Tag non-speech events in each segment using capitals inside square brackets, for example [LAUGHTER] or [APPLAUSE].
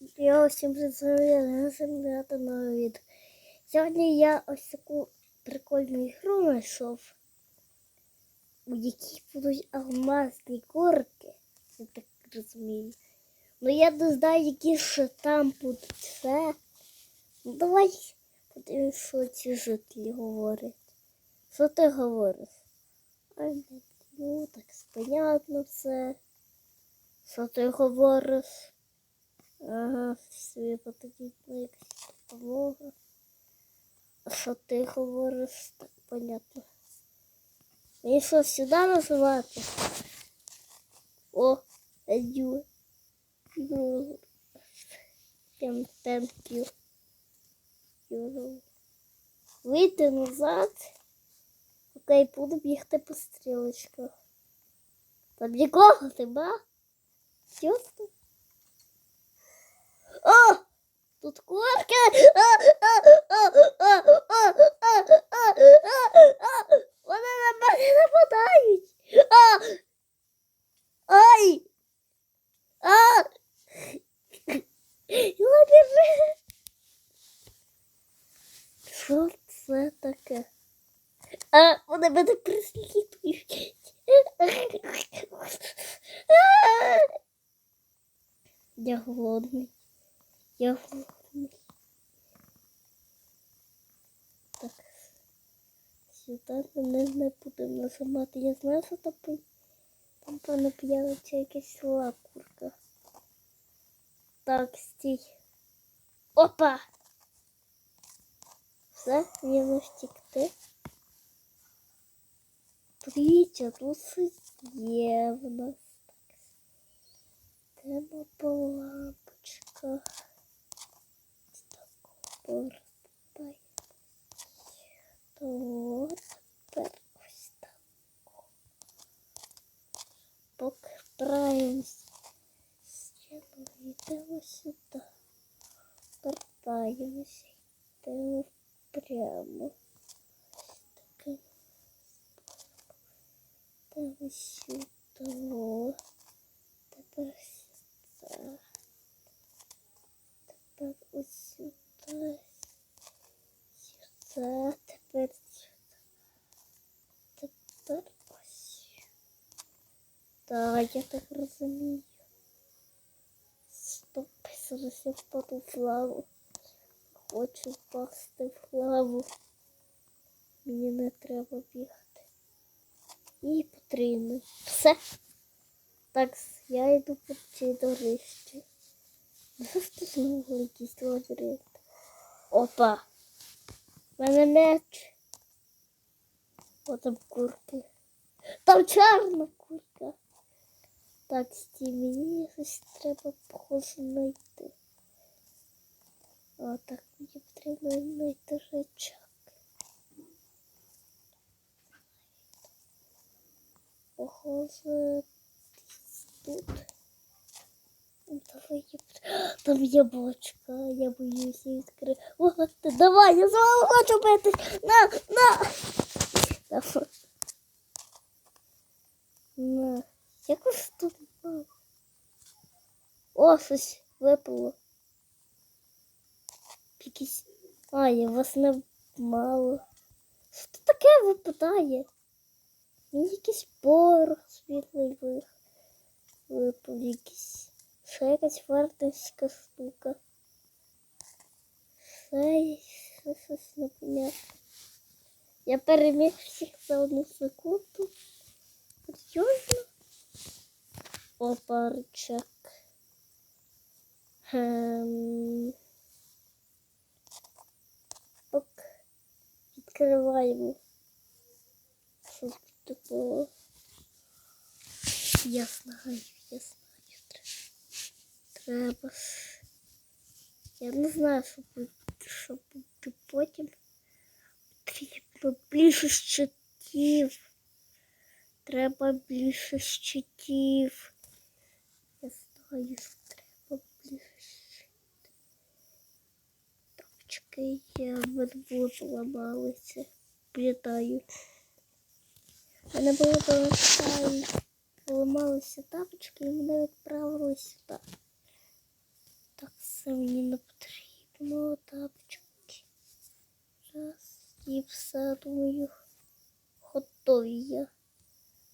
Я всім представляю землята на від. Сьогодні я ось таку прикольну ігру знайшов, у якій будуть алмазні корки, я так розумію. Ну я не знаю, які ще там будуть все. Ну давай подивимось, що ці жителі говорять. Що ти говориш? Ай, ну так понятно все. Що ти говориш? Ага, собі потрібна якась допомога. Що ти говориш, так понятно. Мені що сюди називати? О, Адю. Ну, Прям you. Вийти назад. Окей, буду бігти по стрілочках. Там нікого нема? Чесно? Тут курка. Вони на мене нападають. Ай! А! Що це таке? А, вони мене прислідують. Я голодний. Я голодний. Так. Сюди мене не будемо нажимати. Я знаю, що там, там певно якась лакурка. Так, стій. Опа! Все, не втікти. Дивіться, тут є в нас. Тема по лампочках. Так, повертаємо. То тепер ось так. Покраємось. Стіну йдемо сюди. Вертаємося. Йдемо прямо. Ось таким Йдемо сюди. Тепер сюди. Тепер ось сюди. Сюди. Тепер. Тепер ось. Так, я так розумію. Стоп, зараз впаду в лаву. Хочу впасти в лаву. Мені не треба бігати. І потрібно. Все. Так, я йду по цій ж тут знову якийсь лабіринт? Опа! У мене меч. О, курки. Там чорна курка. Так, стій, мені щось треба похоже знайти. О, так, мені потрібно знайти речак. Похоже, тут. Давай. [GASPS] Там яблочко, я боюсь відкрити. О, ти давай, я з хочу битись. На, на. Давай. На. Якось тут. О, щось випало. Якісь... А, я вас не мало. Що таке випадає? Мені якийсь порох світлий. Випав якийсь. Ще якась вартовська штука. Ще щось непонятне. Я переміг всіх за одну секунду. Серйозно? Опа, рычаг. Ем... Ок. Відкриваємо. Що тут знаю, я знаю. Треба. Треба. Я не знаю, що буде, що буде потім. Потрібно більше щитів. Треба більше щитів. Я знаю, що треба більше щитів. Тапочки я в мене були поламалися. Пам'ятаю. В мене було. Поламалися тапочки і мене відправили сюди. Це мені не потрібно тапочки. Раз. І все, думаю, готові я.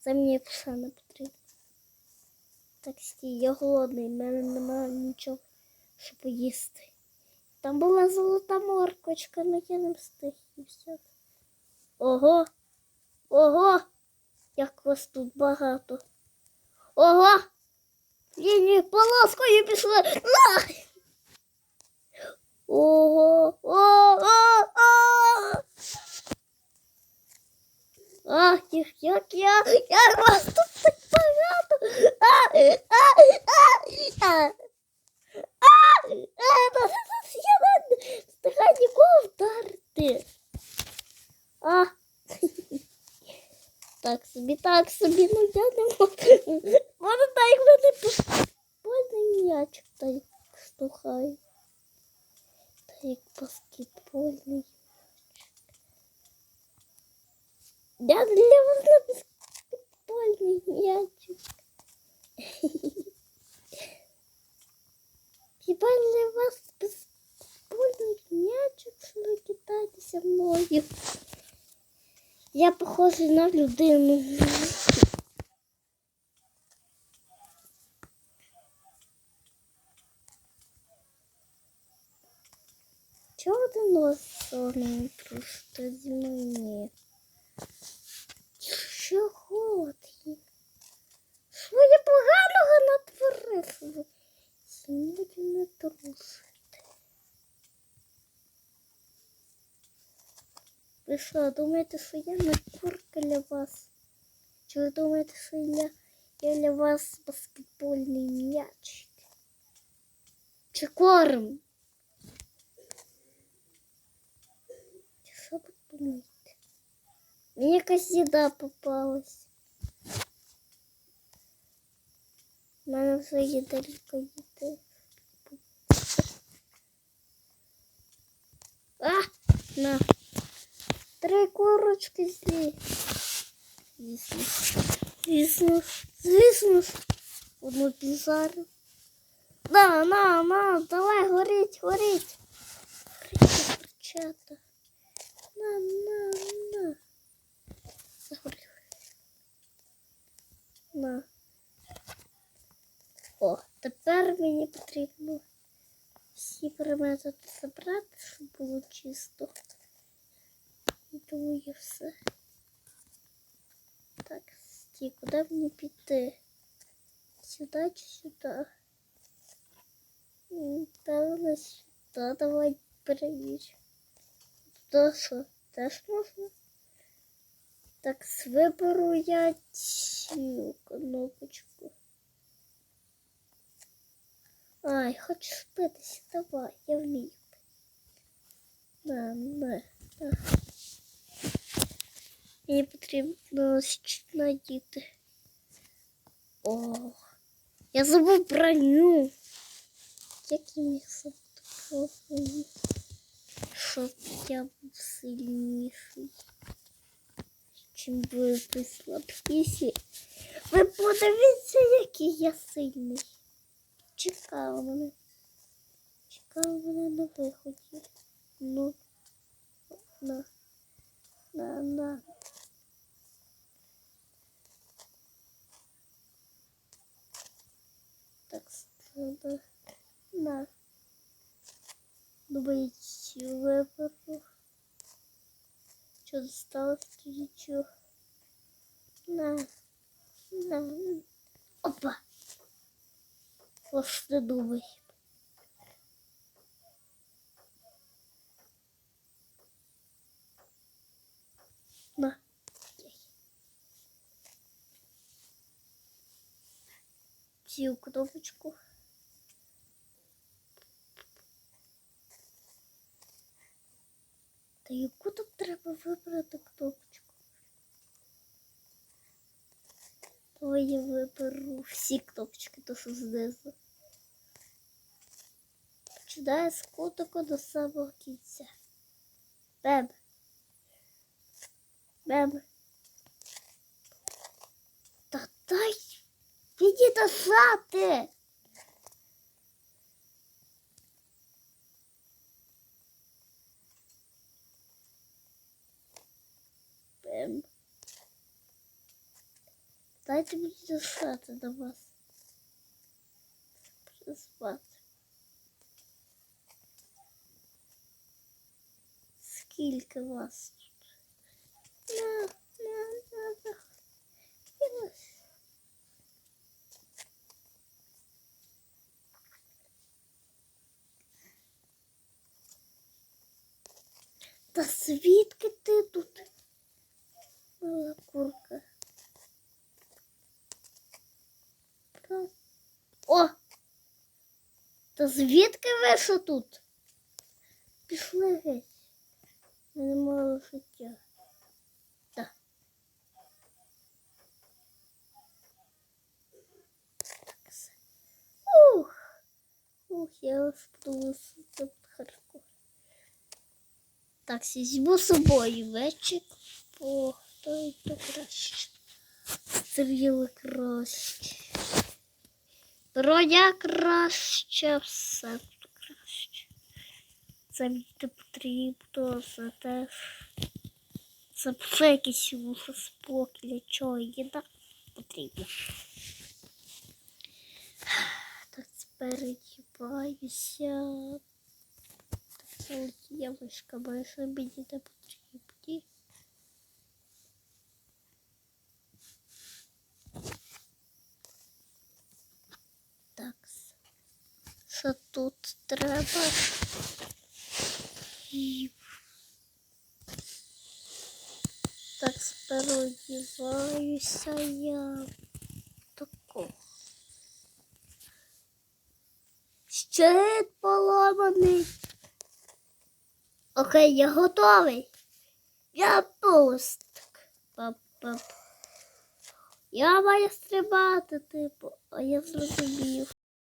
Це мені все не потрібно. Так стій, я голодний, в мене немає нічого, щоб поїсти. Там була золота моркочка, але я не встиг і все. Ого! Ого! Як вас тут багато. Ого! Лінії полоскою пішли. Ого! О, о, о! Ах, їх, як я, як вас тут так багато. А, а, а, а. А, а, я не встигаю нікого вдарити. А. Так собі, так собі, ну я не можу. Може, дай мене баскетбольний м'яч та й штухаю. Та як баскетбольний. Я для вас не баскетбольний м'ячик. [LAUGHS] Хіба для вас баскетбольний м'ячик, що ви кидаєтеся мною? Я похожий на людину. Чого ти носом просто зі мною? Чого ти? Що я поганого натворив? Мною не трусите. Ви що, думаєте, що я не курка для вас? Чи ви думаєте, що я, я для вас баскетбольний м'ячик? Чи корм? що ви думаєте? Мені якась їда попалась. У мене вже є делька їди. А! На! Три курочки злі. Звісно. Звісно. Звісно. Одну пізарю. На, на, на, давай, горіть, горіть. Горіть, дівчата. На, на, на. Загорів. На. О, тепер мені потрібно всі предмети забрати, щоб було чисто. І тому є все. Так, стій, куди мені піти? Сюди чи сюди? М, Певно, сюди. Давай перевір. Туди що? Теж можна? Так, виберу я цю кнопочку. Ай, хочеш спитися? Давай, я вмію. На, на, на. Мені потрібно надіти. О, я забув броню. Як я міг забути? Щоб я був сильніший. Чим ви слабкіші. Ви подивіться, який я сильний. Чекав мене. Чекав мене на виході. Ну, на, на, на. Так, треба на. Думаю, цю виберу. Що zostało тоді чого? На, на. Опа. Не думай. На. Кнопочку. Та яку тут треба вибрати кнопочку? То я виберу всі кнопочки, то що знизу сідає з кутику до самого кінця. Бем. Бем. Та дай піди до сати. Дайте мені досати до вас. Приспати. Скільки вас? На, на, на, на. Та звідки ти тут? Мала курка. О! Та звідки ви що тут? Пішли геть. Мене мало життя. Так. Ух! Ух, я подумала, це хардкор. Так, візьму з собою вечик, бо то то краще. Стріли краще. Броня краще, все тут. Це потрібно, це теж. Це все якийсь спокій, для чого їда потрібно. [SIGHS] Так, передіваюся. Так, я вишка майже мені не потрібні. Так, що тут треба? Так, переодіваюся я тако. Щит поламаний. Окей, я готовий. Я пустик. Я маю стрибати, типу, а я зрозумів.